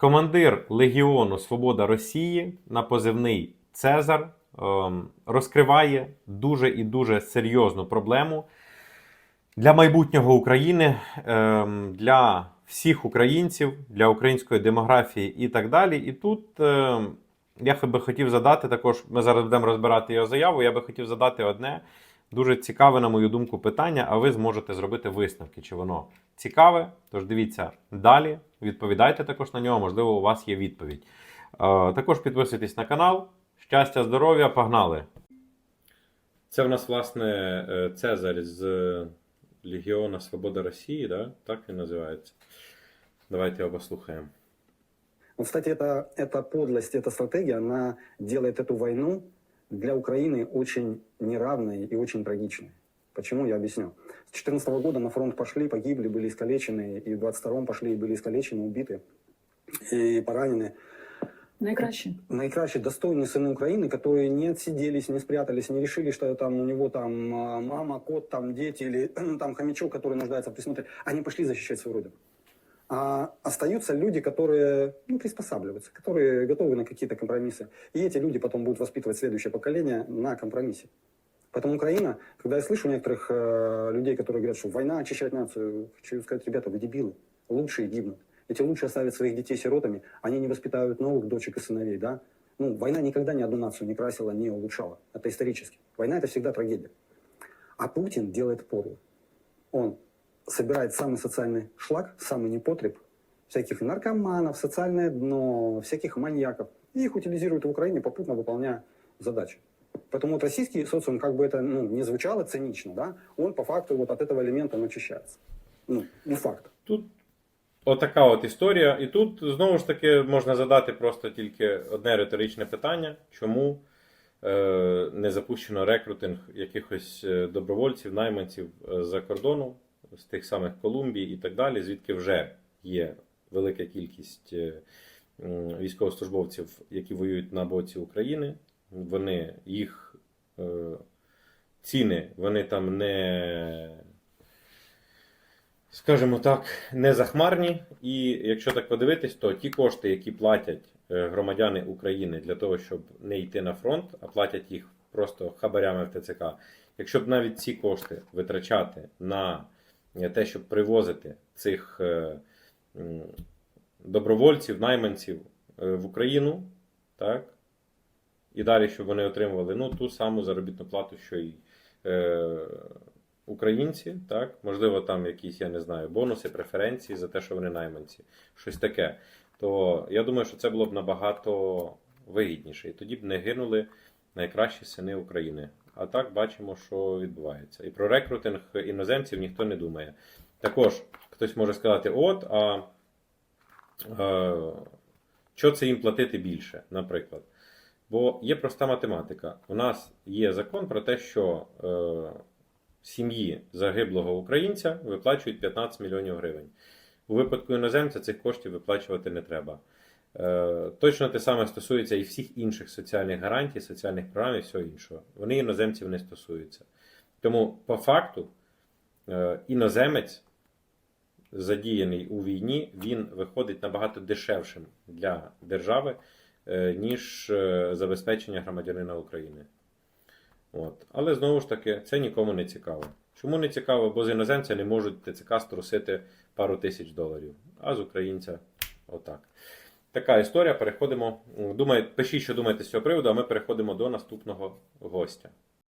Командир Легіону Свобода Росії на позивний Цезар ем, розкриває дуже і дуже серйозну проблему для майбутнього України, ем, для всіх українців, для української демографії і так далі. І тут ем, я би хотів задати також, ми зараз будемо розбирати його заяву. Я би хотів задати одне дуже цікаве, на мою думку, питання, а ви зможете зробити висновки, чи воно цікаве. Тож дивіться далі, відповідайте також на нього, можливо, у вас є відповідь. Е, Також підписуйтесь на канал. Щастя, здоров'я, погнали! Це в нас, власне, е, Цезарь з Легіона Свобода Росії, да? так він називається. Давайте його послухаємо. Вот, кстати, это, эта подлость, эта стратегия, она делает эту войну для Украины очень неравной и очень трагичной. Почему, я объясню. С 2014 года на фронт пошли, погибли, были искалечены, и в 22 пошли и были искалечены, убиты и поранены. Найкраще. Наикраще достойные сыны Украины, которые не отсиделись, не спрятались, не решили, что там у него там а, мама, кот, там дети или там хомячок, который нуждается в присмотре. Они пошли защищать свою родину. А остаются люди, которые ну, приспосабливаются, которые готовы на какие-то компромиссы. И эти люди потом будут воспитывать следующее поколение на компромиссе. Поэтому Украина, когда я слышу некоторых э, людей, которые говорят, что война очищает нацию, хочу сказать, ребята, вы дебилы, лучшие гибнут. Эти лучшие оставят своих детей сиротами, они не воспитают новых дочек и сыновей, да? Ну, война никогда ни одну нацию не красила, не улучшала. Это исторически. Война – это всегда трагедия. А Путин делает подло. Он собирает самый социальный шлак, самый непотреб, всяких наркоманов, социальное дно, всяких маньяков. И их утилизирует в Украине, попутно выполняя задачи. Поэтому вот российский социум, как бы это ну, не звучало цинично, да, он по факту вот от этого элемента он очищается. Ну, не факт. Тут отака от історія. І тут знову ж таки можна задати просто тільки одне риторичне питання: чому е, не запущено рекрутинг якихось е, добровольців, найманців е, з-за кордону, з тих самих Колумбій і так далі, звідки вже є велика кількість е, військовослужбовців, які воюють на боці України. Вони їх е, ціни, вони там не скажімо так, не захмарні. І якщо так подивитись, то ті кошти, які платять е, громадяни України для того, щоб не йти на фронт, а платять їх просто хабарями в ТЦК. Якщо б навіть ці кошти витрачати на те, щоб привозити цих е, добровольців, найманців е, в Україну, так, і далі, щоб вони отримували ну, ту саму заробітну плату, що й е, українці, так, можливо, там якісь, я не знаю, бонуси, преференції за те, що вони найманці, щось таке. То я думаю, що це було б набагато вигідніше. І тоді б не гинули найкращі сини України. А так бачимо, що відбувається. І про рекрутинг іноземців ніхто не думає. Також хтось може сказати: от, а е, що це їм платити більше, наприклад. Бо є проста математика. У нас є закон про те, що е, сім'ї загиблого українця виплачують 15 мільйонів гривень. У випадку іноземця цих коштів виплачувати не треба. Е, точно те саме стосується і всіх інших соціальних гарантій, соціальних програм і всього іншого. Вони іноземців не стосуються. Тому, по факту, е, іноземець, задіяний у війні, він виходить набагато дешевшим для держави, е, ніж забезпечення громадянина України. От. Але знову ж таки, це нікому не цікаво. Чому не цікаво? Бо з іноземця не можуть ТЦК струсити пару тисяч доларів, а з українця отак. Така історія. Переходимо. Думаю, пишіть, що думаєте з цього приводу, а ми переходимо до наступного гостя.